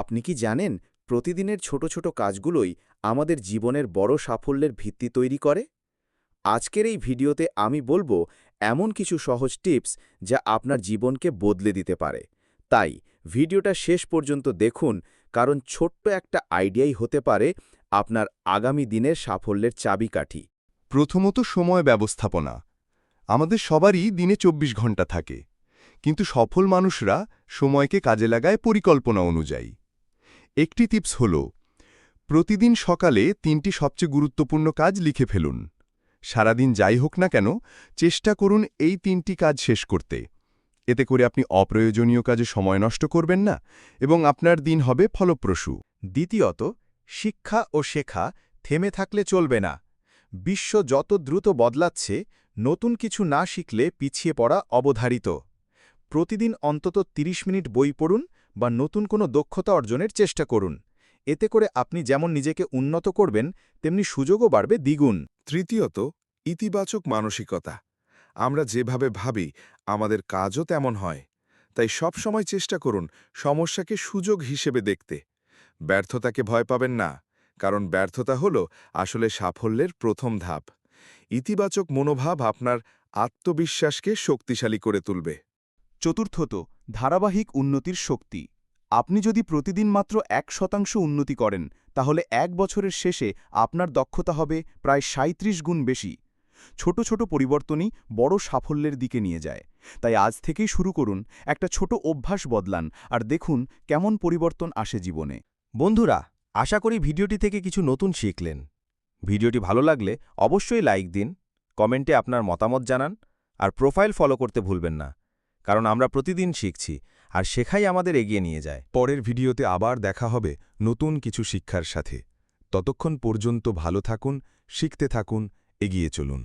আপনি কি জানেন প্রতিদিনের ছোট ছোট কাজগুলোই আমাদের জীবনের বড় সাফল্যের ভিত্তি তৈরি করে? আজকের এই ভিডিওতে আমি বলব এমন কিছু সহজ টিপস যা আপনার জীবনকে বদলে দিতে পারে। তাই ভিডিওটা শেষ পর্যন্ত দেখুন, কারণ ছোট্ট একটা আইডিয়াই হতে পারে আপনার আগামী দিনের সাফল্যের চাবিকাঠি। প্রথমত সময় ব্যবস্থাপনা। আমাদের সবারই দিনে ২৪ ঘণ্টা থাকে। কিন্তু সফল মানুষরা সময়কে কাজে লাগায় পরিকল্পনা অনুযায়ী। একটি টিপস হল, প্রতিদিন সকালে তিনটি সবচেয়ে গুরুত্বপূর্ণ কাজ লিখে ফেলুন। সারাদিন যাই হোক না কেন, চেষ্টা করুন এই তিনটি কাজ শেষ করতে। এতে করে আপনি অপ্রয়োজনীয় কাজে সময় নষ্ট করবেন না এবং আপনার দিন হবে ফলপ্রসূ। দ্বিতীয়ত, শিক্ষা ও শেখা থেমে থাকলে চলবে না। বিশ্ব যত দ্রুত বদলাচ্ছে, নতুন কিছু না শিখলে পিছিয়ে পড়া অবধারিত। প্রতিদিন অন্তত ৩০ মিনিট বই পড়ুন বা নতুন কোনো দক্ষতা অর্জনের চেষ্টা করুন। এতে করে আপনি যেমন নিজেকে উন্নত করবেন তেমনি সুযোগও বাড়বে দ্বিগুণ। তৃতীয়ত ইতিবাচক মানসিকতা। আমরা যেভাবে ভাবি আমাদের কাজও তেমন হয়। তাই সবসময় চেষ্টা করুন সমস্যাকে সুযোগ হিসেবে দেখতে। ব্যর্থতাকে ভয় পাবেন না কারণ ব্যর্থতা হল আসলে সাফল্যের প্রথম ধাপ। ইতিবাচক মনোভাব আপনার আত্মবিশ্বাসকে শক্তিশালী করে তুলবে। চতুর্থত ধারাবাহিক উন্নতির শক্তি। আপনি যদি প্রতিদিন মাত্র এক শতাংশ উন্নতি করেন, তাহলে এক বছরের শেষে আপনার দক্ষতা হবে প্রায় ৩৭ গুণ বেশি। ছোট ছোট পরিবর্তনই বড় সাফল্যের দিকে নিয়ে যায়। তাই আজ থেকেই শুরু করুন, একটা ছোট অভ্যাস বদলান আর দেখুন কেমন পরিবর্তন আসে জীবনে। বন্ধুরা, আশা করি ভিডিওটি থেকে কিছু নতুন শিখলেন। ভিডিওটি ভালো লাগলে অবশ্যই লাইক দিন, কমেন্টে আপনার মতামত জানান আর প্রোফাইল ফলো করতে ভুলবেন না। কারণ আমরা প্রতিদিন শিখছি, আর শেখাই আমাদের এগিয়ে নিয়ে যায়। পরের ভিডিওতে আবার দেখা হবে নতুন কিছু শিক্ষার সাথে। ততক্ষণ পর্যন্ত ভালো থাকুন, শিখতে থাকুন, এগিয়ে চলুন।